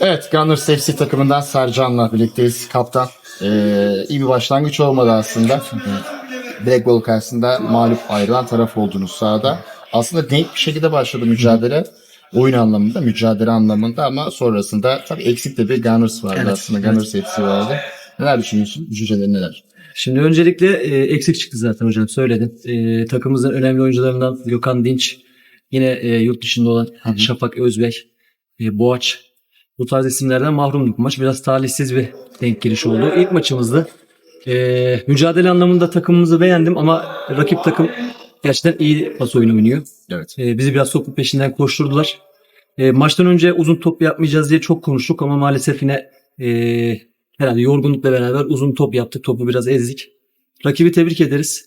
Evet Gunners FC takımından Sercan'la birlikteyiz kaptan. Ee, iyi bir başlangıç olmadı aslında. Black Ball karşısında mağlup ayrılan taraf oldunuz sahada. Aslında denk bir şekilde başladı mücadele. Oyun anlamında, mücadele anlamında ama sonrasında tabii eksik de bir Gunners vardı Evet, aslında. evet. Gunners FC vardı. Neler düşünüyorsun? Düşüncelerin neler? Şimdi öncelikle e, eksik çıktı zaten hocam söyledin. E, takımımızın önemli oyuncularından Gökhan Dinç, yine e, yurt dışında olan hı. Şafak Özbek, e, Boğaç. Bu tarz isimlerden mahrumduk maç. Biraz talihsiz bir denk geliş oldu. İlk maçımızdı. E, mücadele anlamında takımımızı beğendim ama rakip takım gerçekten iyi pas oyunu oynuyor. Evet. E, bizi biraz topun peşinden koşturdular. E, maçtan önce uzun top yapmayacağız diye çok konuştuk ama maalesef yine e, herhalde yorgunlukla beraber uzun top yaptık. Topu biraz ezdik. Rakibi tebrik ederiz.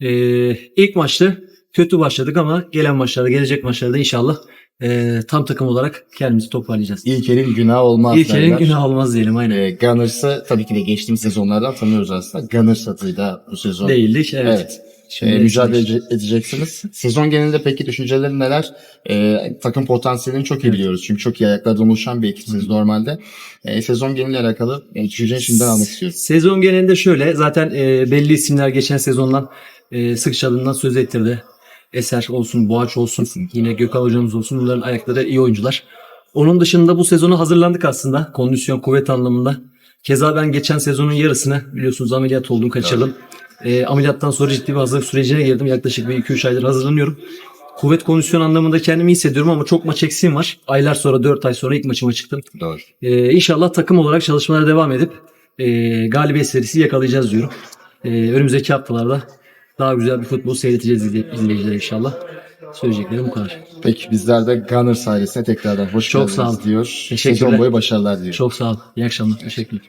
E, ilk maçta kötü başladık ama gelen maçlarda, gelecek maçlarda inşallah e, tam takım olarak kendimizi toparlayacağız. İlk elin günah olmaz İlk elin derler. günah olmaz diyelim aynen. Ee, Gunners'ı tabii ki de geçtiğimiz sezonlardan tanıyoruz aslında. Gunners adıyla bu sezon. Değildik evet. Evet. Şimdi mücadele ede- edeceksiniz. Sezon genelinde peki düşüncelerin neler? Ee, takım potansiyelini çok iyi biliyoruz. Çünkü çok iyi ayaklardan oluşan bir ekipsiniz normalde. Ee, sezon geneliyle alakalı e, düşünceni şimdiden almak istiyoruz. Sezon genelinde şöyle zaten e, belli isimler geçen sezondan e, sıkça adından söz ettirdi. Eser olsun, Boğaç olsun, yine Gökhan hocamız olsun bunların ayakları iyi oyuncular. Onun dışında bu sezonu hazırlandık aslında kondisyon kuvvet anlamında. Keza ben geçen sezonun yarısını biliyorsunuz ameliyat oldum kaçırdım. E, ameliyattan sonra ciddi bir hazırlık sürecine girdim. Yaklaşık bir 2-3 aydır hazırlanıyorum. Kuvvet kondisyon anlamında kendimi iyi hissediyorum ama çok maç eksiğim var. Aylar sonra 4 ay sonra ilk maçıma çıktım. Doğru. Ee, inşallah takım olarak çalışmalara devam edip e, galibiyet serisi yakalayacağız diyorum. Ee, önümüzdeki haftalarda daha güzel bir futbol seyredeceğiz izley- izleyiciler inşallah. Söyleyeceklerim bu kadar. Peki bizler de Gunners ailesine tekrardan hoş Çok geldiniz sağ olun. diyor. Teşekkürler. Sezon boyu başarılar diyor. Çok sağ ol. İyi akşamlar. Teşekkürler.